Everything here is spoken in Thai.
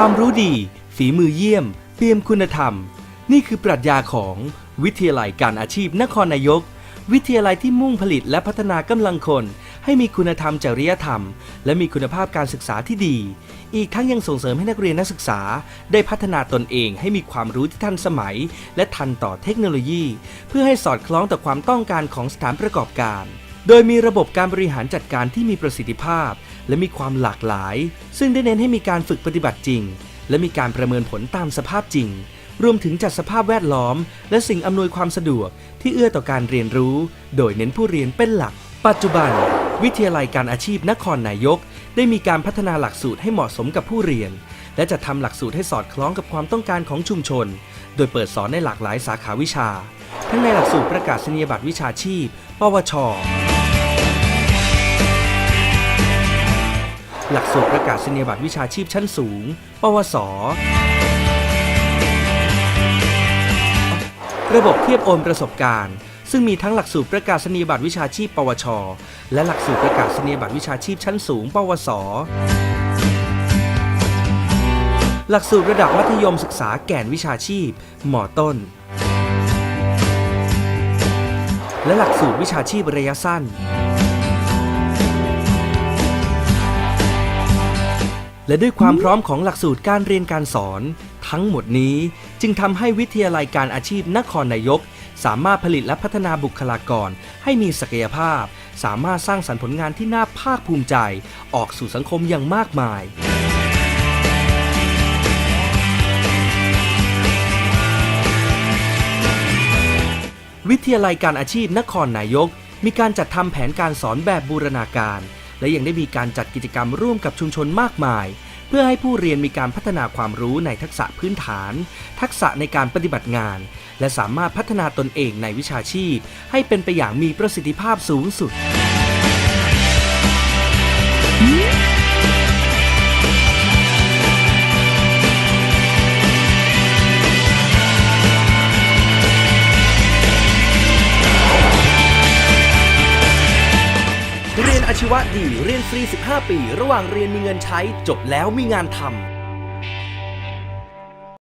ความรู้ดี ฝีมือเยี่ยมเปี่ยมคุณธรรม นี่คือปรัชญาของวิทยาลัยการอาชีพนครนายก วิทยาลัยที่มุ่งผลิตและพัฒนากำลังคน ให้มีคุณธรรมจริยธรรม และมีคุณภาพการศึกษาที่ดี อีกทั้งยังส่งเสริมให้นักเรียนนักศึกษา ได้พัฒนาตนเองให้มีความรู้ที่ทันสมัย และทันต่อเทคโนโลยี เพื่อให้สอดคล้องต่อความต้องการของสถานประกอบการ โดยมีระบบการบริหารจัดการที่มีประสิทธิภาพ และมีความหลากหลาย ซึ่งได้เน้นให้มีการฝึกปฏิบัติจริง และมีการประเมินผลตามสภาพจริง รวมถึงจัดสภาพแวดล้อม และสิ่งอำนวยความสะดวกที่เอื้อต่อการเรียนรู้ โดยเน้นผู้เรียนเป็นหลัก ปัจจุบัน วิทยาลัยการอาชีพนครนายก ได้มีการพัฒนาหลักสูตรให้เหมาะสมกับผู้เรียน และจะทำหลักสูตรให้สอดคล้องกับความต้องการของชุมชน โดยเปิดสอนในหลากหลายสาขาวิชา ทั้งในหลักสูตรประกาศนียบัตรวิชาชีพ ปวช หลักสูตรประกาศนียบัตรวิชาชีพชั้นสูง ปวส ระบบเทียบโอนประสบการณ์ ซึ่งมีทั้งหลักสูตรประกาศนียบัตรวิชาชีพ ปวช และหลักสูตรประกาศนียบัตรวิชาชีพชั้นสูง ปวส หลักสูตรระดับมัธยมศึกษาแก่นวิชาชีพ หมอต้น และหลักสูตรวิชาชีพระยะสั้น และด้วยความพร้อมของหลักสูตรการเรียนการสอน ทั้งหมดนี้จึงทำให้วิทยาลัยการอาชีพนครนายก สามารถผลิตและพัฒนาบุคลากร ให้มีศักยภาพ สามารถสร้างสรรค์ผลงานที่น่าภาคภูมิใจ ออกสู่สังคมอย่างมากมายวิทยาลัยการอาชีพนครนายก มีการจัดทำแผนการสอนแบบบูรณาการ และยังได้มีการจัดกิจกรรมร่วมกับชุมชนมากมาย เพื่อให้ผู้เรียนมีการพัฒนาความรู้ในทักษะพื้นฐาน ทักษะในการปฏิบัติงาน และสามารถพัฒนาตนเองในวิชาชีพ ให้เป็นไปอย่างมีประสิทธิภาพสูงสุด ชีวะดีเรียนฟรี 15 ปี ระหว่างเรียนมีเงินใช้จบแล้วมีงานทำ